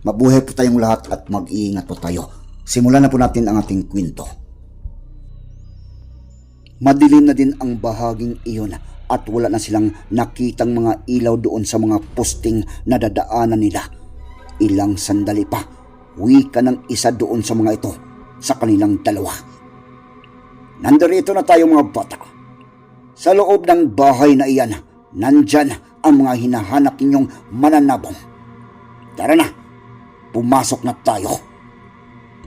Mabuhay po tayong lahat at mag-iingat po tayo. Simulan na po natin ang ating kwento. Madilim na din ang bahaging iyon at wala na silang nakitang mga ilaw doon sa mga posting na dadaanan nila. Ilang sandali pa, wika ng isa doon sa mga ito sa kanilang dalawa. Nandarito na tayo mga bata. Sa loob ng bahay na iyan, nandyan ang mga hinahanap ninyong mananabong. Tara na, pumasok na tayo.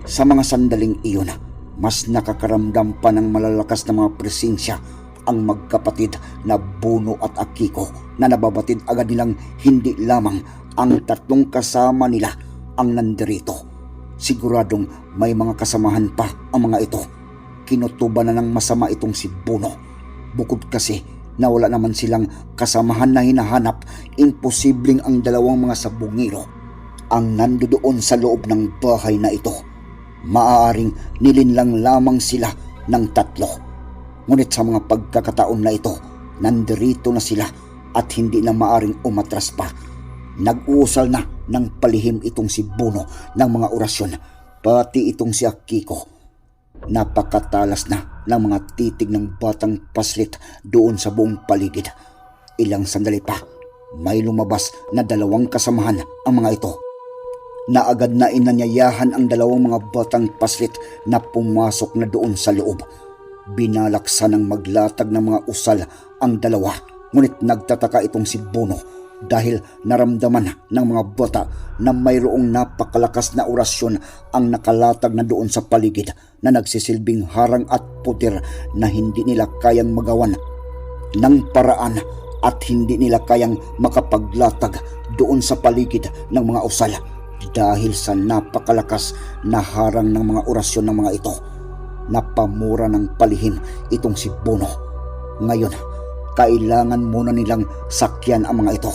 Sa mga sandaling iyon, mas nakakaramdam pa ng malalakas na mga presensya ang magkapatid na Buno at Akiko na nababatid agad nilang hindi lamang ang tatlong kasama nila ang nandirito. Siguradong may mga kasamahan pa ang mga ito. Kinutuban na ng masama itong si Buno. Bukod kasi na wala naman silang kasamahan na hinahanap, imposibleng ang dalawang mga sabungiro ang nandoon sa loob ng bahay na ito. Maaaring nilinlang lamang sila ng tatlo. Ngunit sa mga pagkakataon na ito, nandirito na sila at hindi na maaring umatras pa. Nag-uusal na ng palihim itong si Buno ng mga orasyon, pati itong si Akiko. Napakatalas na ng mga titig ng batang paslit doon sa buong paligid. Ilang sandali pa, may lumabas na dalawang kasamahan ang mga ito na agad na inanyayahan ang dalawang mga batang paslit na pumasok na doon sa loob. Binalaksa ng maglatag ng mga usal ang dalawa, ngunit nagtataka itong si Bono dahil naramdaman ng mga bata na mayroong napakalakas na orasyon ang nakalatag na doon sa paligid na nagsisilbing harang at putir na hindi nila kayang magawan ng paraan at hindi nila kayang makapaglatag doon sa paligid ng mga usal dahil sa napakalakas na harang ng mga orasyon ng mga ito. Napamura ng palihim itong si Bono. Ngayon, kailangan muna nilang sakyan ang mga ito.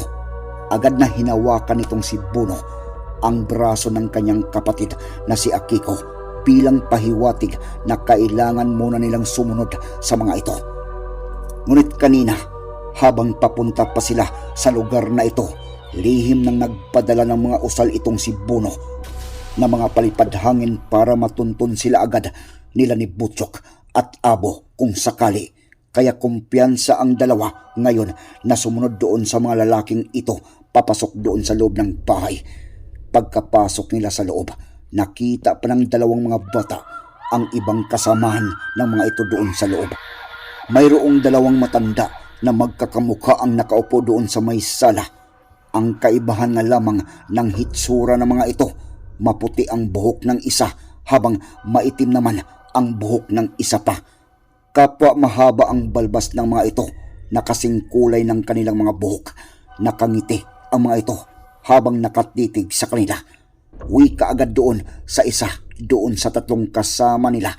Agad na hinawakan itong si Bono ang braso ng kanyang kapatid na si Akiko bilang pahiwatig na kailangan muna nilang sumunod sa mga ito. Ngunit kanina, habang papunta pa sila sa lugar na ito, lihim nang nagpadala ng mga usal itong si Bono na mga palipad hangin para matuntun sila agad nila ni Butchok at Abo kung sakali. Kaya kumpiyansa ang dalawa ngayon na sumunod doon sa mga lalaking ito papasok doon sa loob ng bahay. Pagkapasok nila sa loob, nakita pa ng dalawang mga bata ang ibang kasamahan ng mga ito doon sa loob. Mayroong dalawang matanda na magkakamukha ang nakaupo doon sa may sala. Ang kaibahan na lamang ng hitsura ng mga ito, maputi ang buhok ng isa habang maitim naman ang buhok ng isa pa. Kapwa mahaba ang balbas ng mga ito na kasing kulay ng kanilang mga buhok. Nakangiti ang mga ito habang nakatitig sa kanila. Wika agad doon sa isa, doon sa tatlong kasama nila.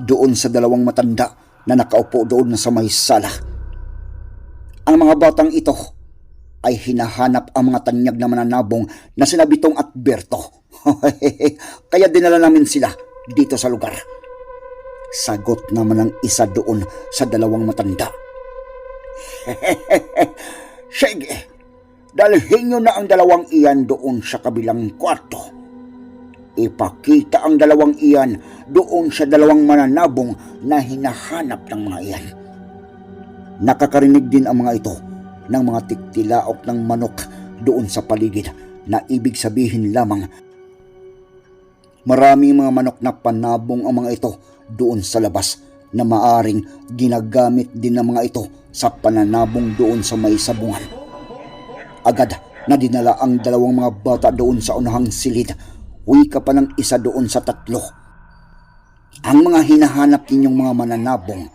Doon sa dalawang matanda na nakaupo doon sa may sala. Ang mga batang ito ay hinahanap ang mga tanyag na mananabong na sinabitong at Berto. Kaya dinala namin sila dito sa lugar. Sagot naman ng isa doon sa dalawang matanda. Sige, dalhin nyo na ang dalawang iyan doon sa kabilang kwarto. Ipakita ang dalawang iyan doon sa dalawang mananabong na hinahanap ng mga iyan. Nakakarinig din ang mga ito ng mga tiktilaok ng manok doon sa paligid na ibig sabihin lamang maraming mga manok na panabong ang mga ito doon sa labas na maaring ginagamit din ng mga ito sa pananabong doon sa may sabungan. Agad na dinala ang dalawang mga bata doon sa unahang silid. Wika pa ng isa doon sa tatlo. Ang mga hinahanap ninyong mga mananabong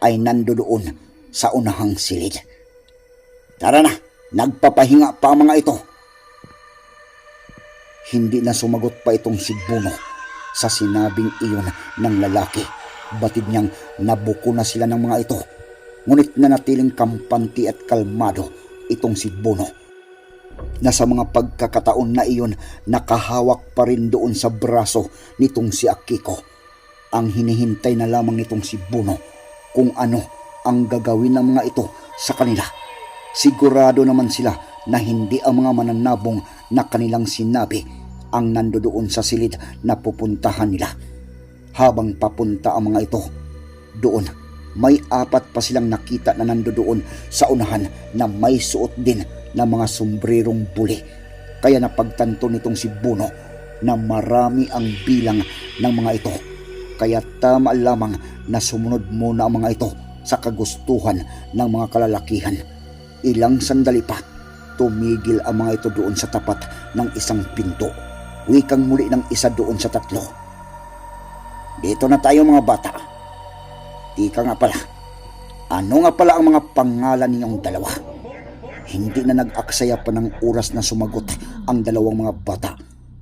ay nando doon sa unahang silid. Tara na, nagpapahinga pa ang mga ito. Hindi na sumagot pa itong si Buno sa sinabing iyon ng lalaki. Batid niyang nabuko na sila ng mga ito. Ngunit nanatiling kampanti at kalmado itong si Buno na sa mga pagkakataon na iyon nakahawak pa rin doon sa braso nitong si Akiko. Ang hinihintay na lamang nitong si Buno kung ano ang gagawin ng mga ito sa kanila. Sigurado naman sila na hindi ang mga mananabong na kanilang sinabi ang nandoon sa silid na pupuntahan nila. Habang papunta ang mga ito, doon may apat pa silang nakita na nandoon sa unahan na may suot din ng mga sombrerong buli. Kaya napagtanto nitong si Buno na marami ang bilang ng mga ito. Kaya tama lamang na sumunod muna ang mga ito sa kagustuhan ng mga kalalakihan. Ilang sandali pa, tumigil ang mga ito doon sa tapat ng isang pinto. Wikang muli ng isa doon sa tatlo. Dito na tayo mga bata. Tika nga pala, ano nga pala ang mga pangalan ninyong dalawa? Hindi na nag-aksaya pa ng oras na sumagot ang dalawang mga bata.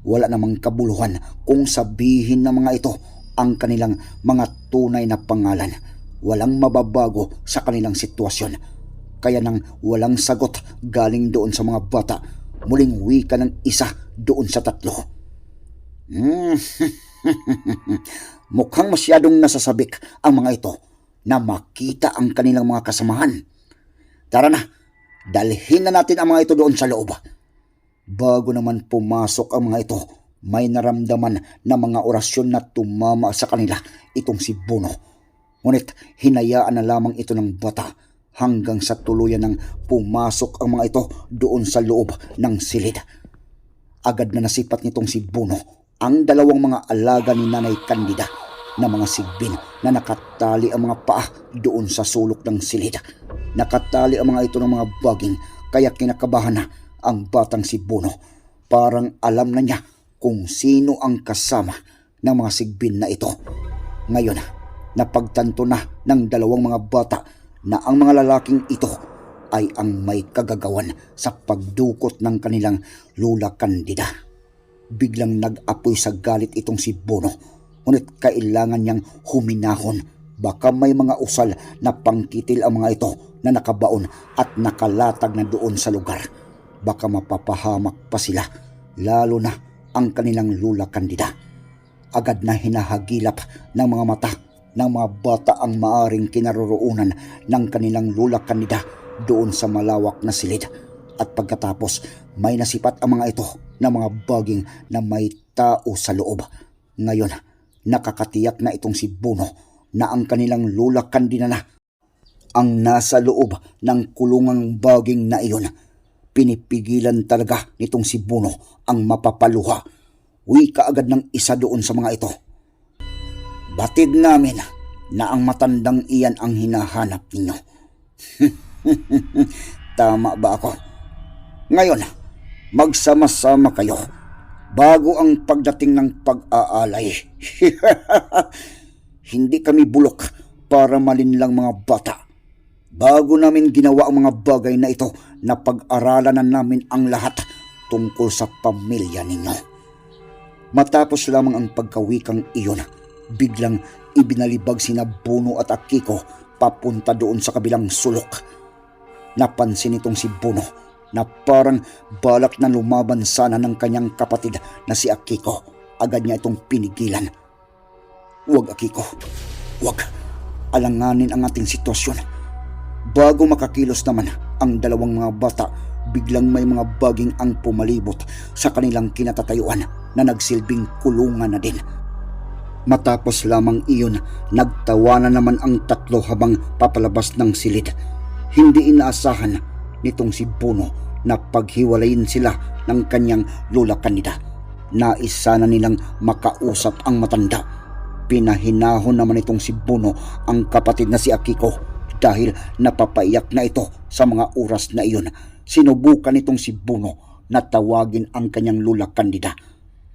Wala namang kabuluhan kung sabihin ng mga ito ang kanilang mga tunay na pangalan. Walang mababago sa kanilang sitwasyon. Kaya nang walang sagot galing doon sa mga bata, muling wika ng isa doon sa tatlo. Hmm, mukhang masyadong nasasabik ang mga ito na makita ang kanilang mga kasamahan. Tara na, dalhin na natin ang mga ito doon sa loob. Bago naman pumasok ang mga ito, may naramdaman na mga orasyon na tumama sa kanila itong si Bono. Ngunit hinayaan na lamang ito ng bata hanggang sa tuluyan ng pumasok ang mga ito doon sa loob ng silid. Agad na nasipat nitong si Bono ang dalawang mga alaga ni Nanay Candida na mga sigbin na nakatali ang mga paa doon sa sulok ng silid. Nakatali ang mga ito ng mga baging kaya kinakabahan na ang batang si Bono. Parang alam na niya kung sino ang kasama ng mga sigbin na ito. Ngayon, napagtanto na ng dalawang mga bata na ang mga lalaking ito ay ang may kagagawan sa pagdukot ng kanilang lula kandida. Biglang nag-apoy sa galit itong si Bono, ngunit kailangan niyang huminahon. Baka may mga usal na pangkitil ang mga ito na nakabaon at nakalatag na doon sa lugar. Baka mapapahamak pa sila, lalo na ang kanilang lula kandida. Agad na hinahagilap ng mga mata ng mga bata ang maaring kinaroroonan ng kanilang lula kandida doon sa malawak na silid. At pagkatapos, may nasipat ang mga ito na mga baging na may tao sa loob. Ngayon, nakakatiyak na itong si Bono na ang kanilang lula kandida na ang nasa loob ng kulungang baging na iyon. Pinipigilan talaga nitong si Bono ang mapapaluha. Uwi ka agad ng isa doon sa mga ito. Batid namin na ang matandang iyan ang hinahanap ninyo. Tama ba ako? Ngayon, magsama-sama kayo bago ang pagdating ng pag-aalay. Hindi kami bulok para malinlang mga bata. Bago namin ginawa ang mga bagay na ito, napag-aralan na namin ang lahat tungkol sa pamilya ninyo. Matapos lamang ang pagkawikang iyon, biglang ibinalibag sina Bono at Akiko papunta doon sa kabilang sulok. Napansin itong si Bono na parang balak na lumaban sana ng kanyang kapatid na si Akiko. Agad niya itong pinigilan. Huwag Akiko, huwag. Alanganin ang ating sitwasyon. Bago makakilos naman ang dalawang mga bata, biglang may mga baging ang pumalibot sa kanilang kinatatayuan na nagsilbing kulungan na din. Matapos lamang iyon, nagtawa na naman ang tatlo habang papalabas ng silid. Hindi inaasahan nitong si Bono na paghiwalayin sila ng kanyang lula kandida. Nais sana nilang makausap ang matanda. Pinahinahon naman itong si Buno ang kapatid na si Akiko dahil napapaiyak na ito sa mga oras na iyon. Sinubukan itong si Buno na tawagin ang kanyang lula kandida.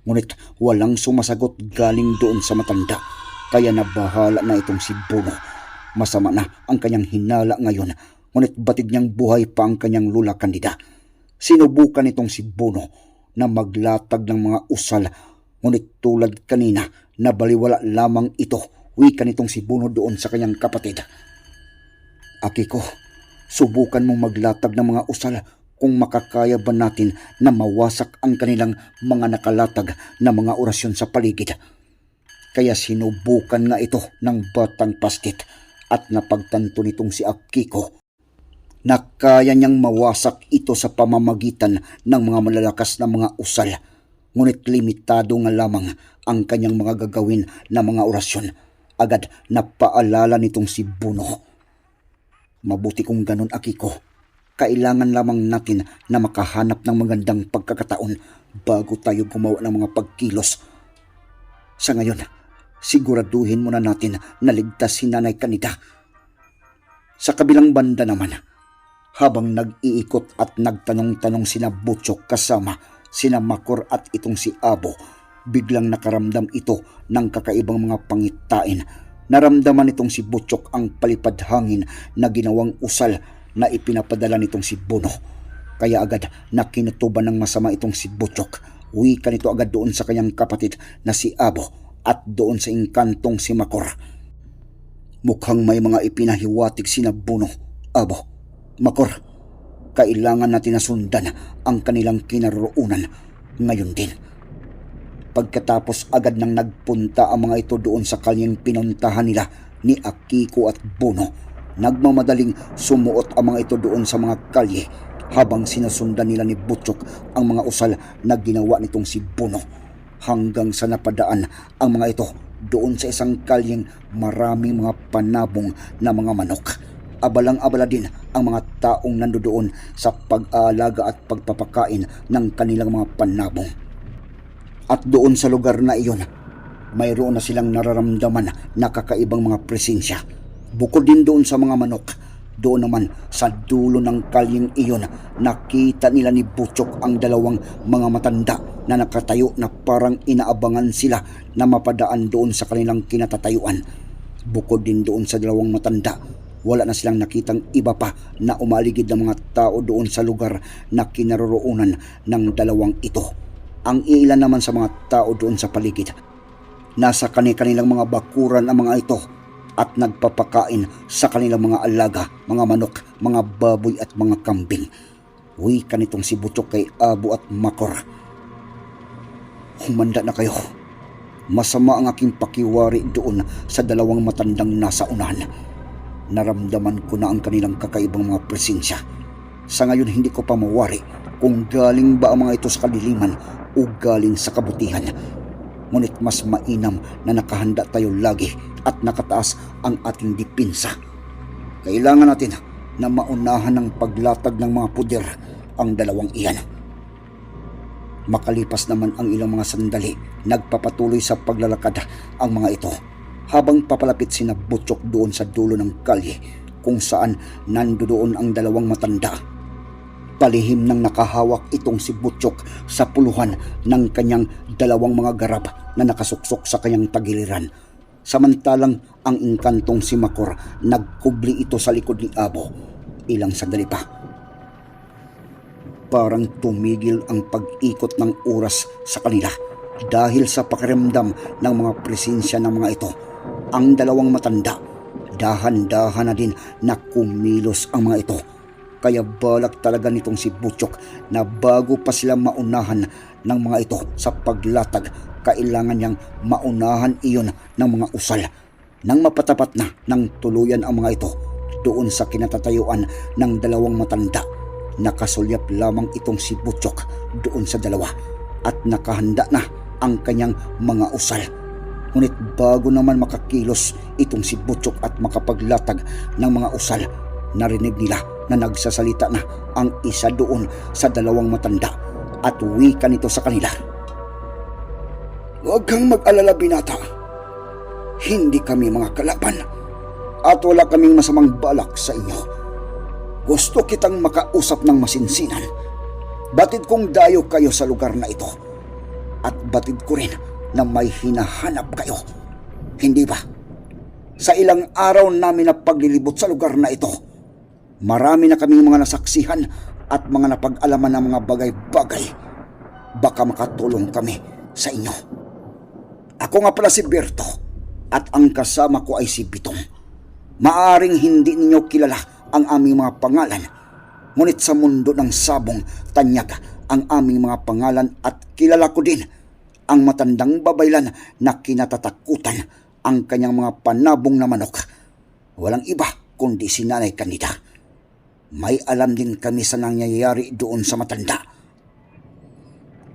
Ngunit walang sumasagot galing doon sa matanda. Kaya nabahala na itong si Buno. Masama na ang kanyang hinala ngayon. Ngunit batid niyang buhay pa ang kanyang lula kandida. Sinubukan itong si Buno na maglatag ng mga usal. Ngunit tulad kanina, nabaliwala lamang ito. Wika nitong si Buno doon sa kanyang kapatid. Akiko, subukan mong maglatag ng mga usal kung makakaya ba natin na mawasak ang kanilang mga nakalatag na mga orasyon sa paligid. Kaya sinubukan nga ito ng batang pastit at napagtanto nitong si Akiko na kaya niyang mawasak ito sa pamamagitan ng mga malalakas na mga usal. Ngunit limitado nga lamang ang kanyang mga gagawin na mga orasyon. Agad napaalala nitong si Buno. Mabuti kung ganun, Akiko. Kailangan lamang natin na makahanap ng magandang pagkakataon bago tayo gumawa ng mga pagkilos. Sa ngayon, siguraduhin muna natin na ligtas si Nanay Kanida. Sa kabilang banda naman, habang nag-iikot at nagtanong-tanong sina Butchok kasama sina Makor at itong si Abo, biglang nakaramdam ito ng kakaibang mga pangitain. Naramdaman itong si Butchok ang palipad hangin na ginawang usal na ipinapadala nitong si Bono. Kaya agad nakinutuban ng masama itong si Butchok. Uwi ka nito agad doon sa kanyang kapatid na si Abo at doon sa inkantong si Makor. Mukhang may mga ipinahiwatig sina Bono, Abo, Makor, kailangan natin na sundan ang kanilang kinaroonan ngayon din. Pagkatapos agad nang nagpunta ang mga ito doon sa kanyang pinuntahan nila ni Akiko at Bono, nagmamadaling sumuot ang mga ito doon sa mga kalye habang sinusundan nila ni Butchok ang mga usal na ginawa nitong si Bono hanggang sa napadaan ang mga ito doon sa isang kalyeng maraming mga panabong na mga manok abalang-abala din ang mga taong nandoon sa pag-aalaga at pagpapakain ng kanilang mga panabong. At doon sa lugar na iyon, mayroon na silang nararamdaman na kakaibang mga presensya. Bukod din doon sa mga manok, doon naman sa dulo ng kalyeng iyon, nakita nila ni Butchok ang dalawang mga matanda na nakatayo na parang inaabangan sila na mapadaan doon sa kanilang kinatatayuan. Bukod din doon sa dalawang matanda, wala na silang nakitang iba pa na umaligid ng mga tao doon sa lugar na kinaroroonan ng dalawang ito. Ang ilan naman sa mga tao doon sa paligid, nasa kani-kanilang mga bakuran ang mga ito at nagpapakain sa kanilang mga alaga, mga manok, mga baboy at mga kambing. Uy, kanitong si Butchok kay Abo at Makor. Humanda na kayo. Masama ang aking pakiwari doon sa dalawang matandang nasa unahan naramdaman ko na ang kanilang kakaibang mga presensya. Sa ngayon hindi ko pa mawari kung galing ba ang mga ito sa kadiliman o galing sa kabutihan. Ngunit mas mainam na nakahanda tayo lagi at nakataas ang ating dipinsa. Kailangan natin na maunahan ng paglatag ng mga puder ang dalawang iyan. Makalipas naman ang ilang mga sandali, nagpapatuloy sa paglalakad ang mga ito habang papalapit sina Butchok doon sa dulo ng kalye kung saan nandoon ang dalawang matanda. Palihim nang nakahawak itong si Butchok sa puluhan ng kanyang dalawang mga garab na nakasuksok sa kanyang tagiliran. Samantalang ang inkantong si Makor nagkubli ito sa likod ni Abo. Ilang sandali pa. Parang tumigil ang pag-ikot ng oras sa kanila dahil sa pakiramdam ng mga presensya ng mga ito ang dalawang matanda. Dahan-dahan na din na kumilos ang mga ito. Kaya balak talaga nitong si Butchok na bago pa sila maunahan ng mga ito sa paglatag, kailangan niyang maunahan iyon ng mga usal. Nang mapatapat na ng tuluyan ang mga ito doon sa kinatatayuan ng dalawang matanda, nakasulyap lamang itong si Butchok doon sa dalawa at nakahanda na ang kanyang mga usal. Ngunit bago naman makakilos itong si Butchok at makapaglatag ng mga usal, narinig nila na nagsasalita na ang isa doon sa dalawang matanda at wika nito sa kanila. Huwag kang mag-alala binata. Hindi kami mga kalaban at wala kaming masamang balak sa inyo. Gusto kitang makausap ng masinsinan. Batid kong dayo kayo sa lugar na ito. At batid ko rin na may hinahanap kayo. Hindi ba? Sa ilang araw namin na paglilibot sa lugar na ito, marami na kaming mga nasaksihan at mga napag-alaman ng mga bagay-bagay. Baka makatulong kami sa inyo. Ako nga pala si Berto at ang kasama ko ay si Bitong. Maaring hindi ninyo kilala ang aming mga pangalan. Ngunit sa mundo ng sabong, tanyag ang aming mga pangalan at kilala ko din ang matandang babaylan na kinatatakutan ang kanyang mga panabong na manok. Walang iba kundi si Nanay Kanida. May alam din kami sa nangyayari doon sa matanda.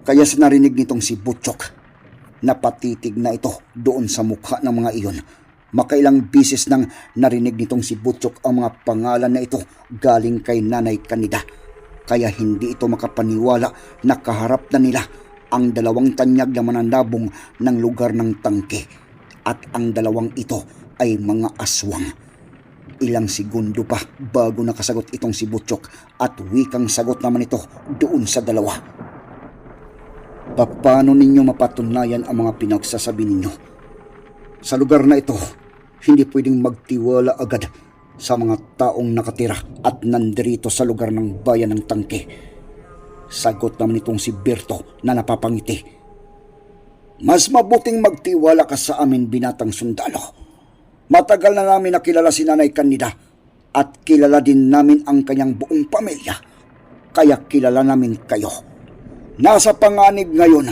Kaya sa narinig nitong si Butchok, napatitig na ito doon sa mukha ng mga iyon. Makailang bisis nang narinig nitong si Butchok ang mga pangalan na ito galing kay Nanay Kanida. Kaya hindi ito makapaniwala na kaharap na nila ang dalawang tanyag na mananabong ng lugar ng tangke. At ang dalawang ito ay mga aswang. Ilang segundo pa bago nakasagot itong si Butchok at wikang sagot naman ito doon sa dalawa. Paano ninyo mapatunayan ang mga pinagsasabi ninyo? Sa lugar na ito, hindi pwedeng magtiwala agad sa mga taong nakatira at nandirito sa lugar ng bayan ng tangke. Sagot naman itong si Berto na napapangiti. Mas mabuting magtiwala ka sa amin binatang sundalo. Matagal na namin nakilala si Nanay Kanida at kilala din namin ang kanyang buong pamilya. Kaya kilala namin kayo. Nasa panganib ngayon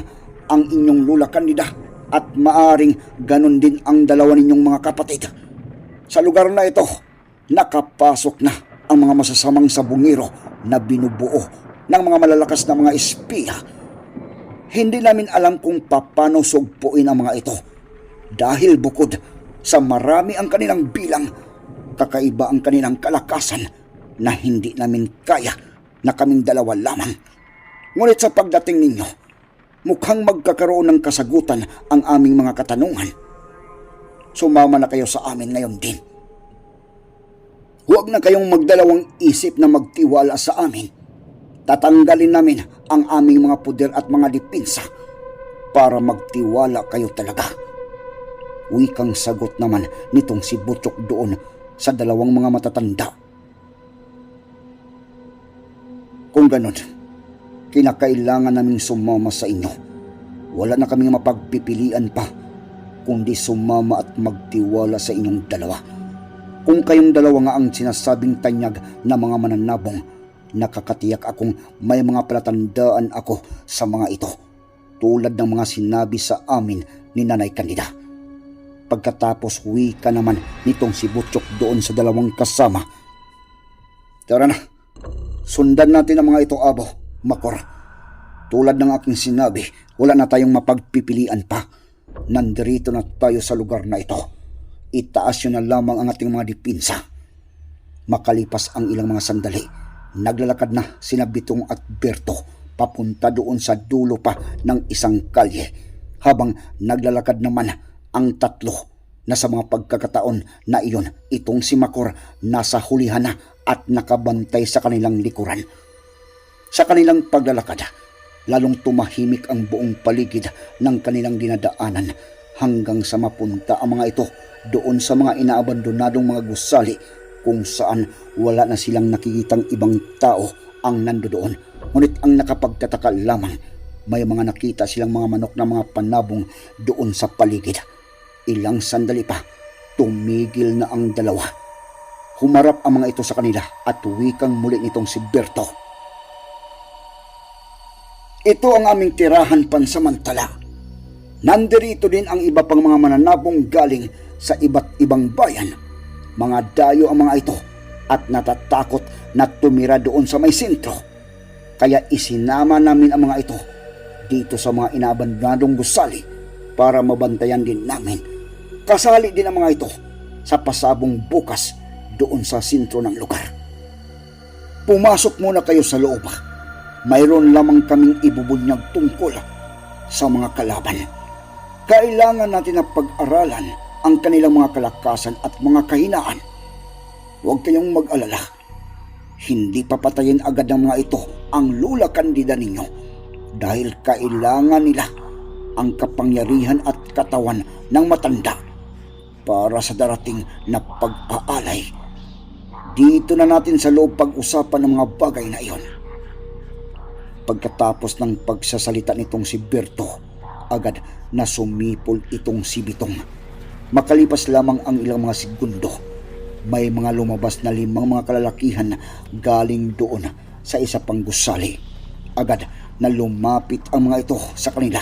ang inyong lula Kanida at maaring ganon din ang dalawa ninyong mga kapatid. Sa lugar na ito, nakapasok na ang mga masasamang sabungiro na binubuo ng mga malalakas na mga espiya. Hindi namin alam kung paano sugpuin ang mga ito. Dahil bukod sa marami ang kanilang bilang, kakaiba ang kanilang kalakasan na hindi namin kaya na kaming dalawa lamang. Ngunit sa pagdating ninyo, mukhang magkakaroon ng kasagutan ang aming mga katanungan. Sumama na kayo sa amin ngayon din. Huwag na kayong magdalawang isip na magtiwala sa amin. Tatanggalin namin ang aming mga puder at mga dipinsa para magtiwala kayo talaga. Wikang sagot naman nitong si Butchok doon sa dalawang mga matatanda. Kung ganun, kinakailangan naming sumama sa inyo. Wala na kaming mapagpipilian pa, kundi sumama at magtiwala sa inyong dalawa. Kung kayong dalawa nga ang sinasabing tanyag na mga mananabong, nakakatiyak akong may mga palatandaan ako sa mga ito, tulad ng mga sinabi sa amin ni Nanay Kanida. Pagkatapos wika naman nitong si Butchok doon sa dalawang kasama. Tara na, sundan natin ang mga ito, Abo, Makor. Tulad ng aking sinabi, wala na tayong mapagpipilian pa. Nandirito na tayo sa lugar na ito. Itaas yun na lamang ang ating mga dipinsa. Makalipas ang ilang mga sandali, naglalakad na sina Bitong at Berto papunta doon sa dulo pa ng isang kalye. Habang naglalakad naman ang tatlo na sa mga pagkakataon na iyon, itong si Makor nasa hulihan na at nakabantay sa kanilang likuran. Sa kanilang paglalakad, lalong tumahimik ang buong paligid ng kanilang dinadaanan hanggang sa mapunta ang mga ito doon sa mga inaabandonadong mga gusali kung saan wala na silang nakikitang ibang tao ang nandoon. Ngunit ang nakapagtataka lamang, may mga nakita silang mga manok na mga panabong doon sa paligid. Ilang sandali pa, tumigil na ang dalawa. Humarap ang mga ito sa kanila at wikang muli nitong si Berto. Ito ang aming tirahan pansamantala. Nandirito din ang iba pang mga mananabong galing sa iba't ibang bayan. Mga dayo ang mga ito at natatakot na tumira doon sa may sentro. Kaya isinama namin ang mga ito dito sa mga inaabandonadong gusali para mabantayan din namin. Kasali din ang mga ito sa pasabong bukas doon sa sentro ng lugar. Pumasok muna kayo sa loob. Mayroon lamang kaming ibubunyag tungkol sa mga kalaban. Kailangan natin na pag-aralan ang kanilang mga kalakasan at mga kahinaan. Huwag kayong mag-alala. Hindi papatayin agad ng mga ito ang lula kandida ninyo dahil kailangan nila ang kapangyarihan at katawan ng matanda para sa darating na pag-aalay. Dito na natin sa loob pag-usapan ng mga bagay na iyon. Pagkatapos ng pagsasalita nitong si Berto, agad na sumipol itong si Bitong. Makalipas lamang ang ilang mga segundo, may mga lumabas na limang mga kalalakihan galing doon sa isa pang gusali. Agad na lumapit ang mga ito sa kanila.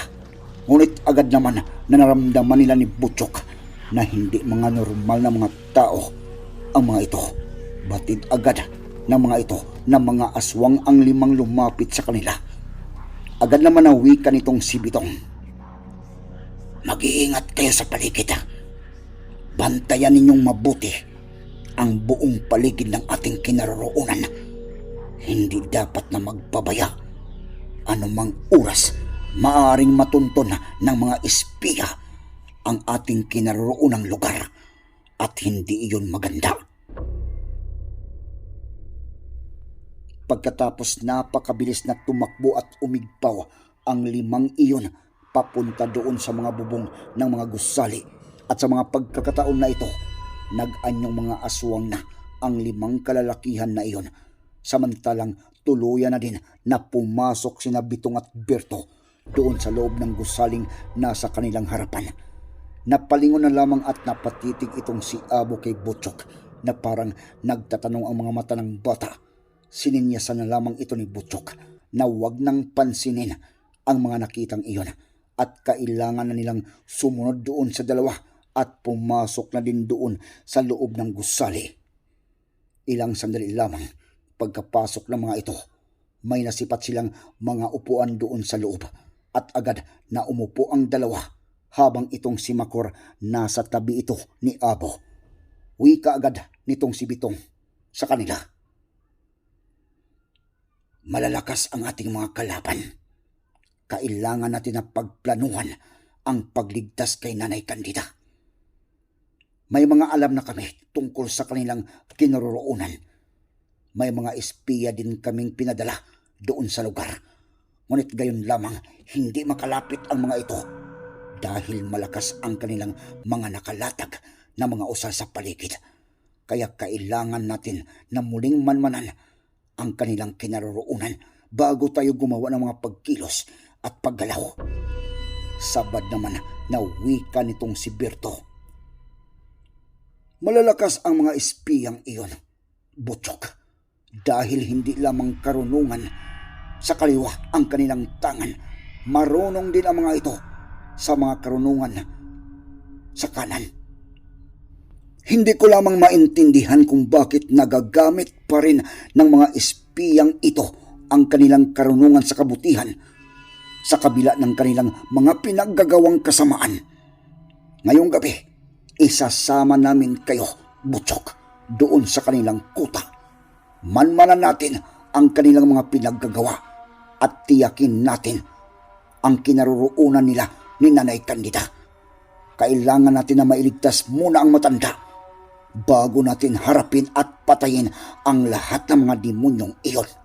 Ngunit agad naman na naramdaman nila ni Butchok na hindi mga normal na mga tao ang mga ito. Batid agad ng mga ito na mga aswang ang limang lumapit sa kanila. Agad naman na wika nitong si Bitong. Mag-iingat kayo sa paligid. Bantayan ninyong mabuti ang buong paligid ng ating kinaroroonan. Hindi dapat na magpabaya. Anumang oras, maaring matunton ng mga espiya ang ating kinaroroonang lugar at hindi iyon maganda. Pagkatapos napakabilis na tumakbo at umigpaw ang limang iyon papunta doon sa mga bubong ng mga gusali at sa mga pagkakataon na ito, nag-anyong mga aswang na ang limang kalalakihan na iyon. Samantalang tuluyan na din na pumasok sina Bitong at Berto doon sa loob ng gusaling nasa kanilang harapan. Napalingon na lamang at napatitig itong si Abo kay Butchok na parang nagtatanong ang mga mata ng bata. Sininyasan na lamang ito ni Butchok na huwag nang pansinin ang mga nakitang iyon at kailangan na nilang sumunod doon sa dalawa at pumasok na din doon sa loob ng gusali. Ilang sandali lamang pagkapasok ng mga ito, may nasipat silang mga upuan doon sa loob at agad na umupo ang dalawa habang itong si Makor nasa tabi ito ni Abo. Wika agad nitong si Bitong sa kanila. Malalakas ang ating mga kalaban. Kailangan natin na pagplanuhan ang pagligtas kay Nanay Candida. May mga alam na kami tungkol sa kanilang kinaroroonan. May mga espiya din kaming pinadala doon sa lugar. Ngunit gayon lamang, hindi makalapit ang mga ito dahil malakas ang kanilang mga nakalatag na mga usal sa paligid. Kaya kailangan natin na muling manmanan ang kanilang kinaroroonan bago tayo gumawa ng mga pagkilos at paggalaw. Sabad naman na wika nitong si Berto. Malalakas ang mga espiyang iyon, Butchok, dahil hindi lamang karunungan sa kaliwa ang kanilang tangan. Marunong din ang mga ito sa mga karunungan sa kanan. Hindi ko lamang maintindihan kung bakit nagagamit pa rin ng mga espiyang ito ang kanilang karunungan sa kabutihan sa kabila ng kanilang mga pinaggagawang kasamaan. Ngayong gabi, isasama namin kayo, Butchok, doon sa kanilang kuta. Manmanan natin ang kanilang mga pinaggagawa at tiyakin natin ang kinaroroonan nila ni Nanay Candida. Kailangan natin na mailigtas muna ang matanda bago natin harapin at patayin ang lahat ng mga demonyong iyon.